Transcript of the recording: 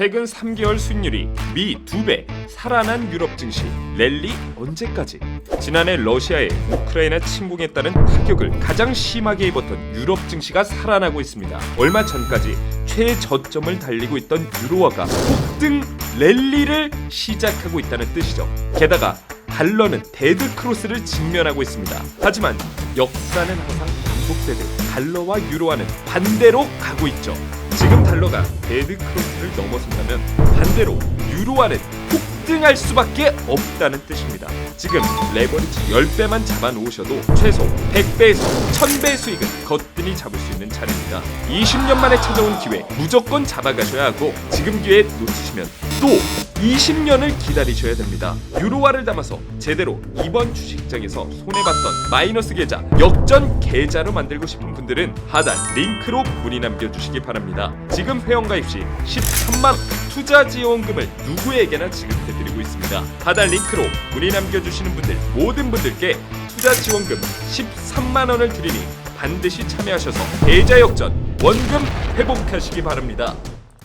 최근 3개월 수익률이 미 2배, 살아난 유럽 증시, 랠리 언제까지? 지난해 러시아의 우크라이나 침공에 따른 타격을 가장 심하게 입었던 유럽 증시가 살아나고 있습니다. 얼마 전까지 최저점을 달리고 있던 유로화가 폭등 랠리를 시작하고 있다는 뜻이죠. 게다가 달러는 데드 크로스를 직면하고 있습니다. 하지만 역사는 항상 반복되듯 달러와 유로화는 반대로 가고 있죠. 지금 달러가 데드 크로스를 넘어선다면 반대로 유로화는 폭등할 수밖에 없다는 뜻입니다. 지금 레버리지 10배만 잡아 놓으셔도 최소 100배에서 1000배 수익은 거뜬히 잡을 수 있는 차례입니다. 20년 만에 찾아온 기회 무조건 잡아가셔야 하고 지금 기회 놓치시면 또 20년을 기다리셔야 됩니다. 유로화를 담아서 제대로 이번 주식장에서 손해봤던 마이너스 계좌 역전 계좌로 만들고 싶은 분들은 하단 링크로 문의 남겨주시기 바랍니다. 지금 회원가입 시 13만 투자 지원금을 누구에게나 지급해드리고 있습니다. 하단 링크로 문의 남겨주시는 분들 모든 분들께 투자 지원금 13만 원을 드리니 반드시 참여하셔서 계좌 역전 원금 회복하시기 바랍니다.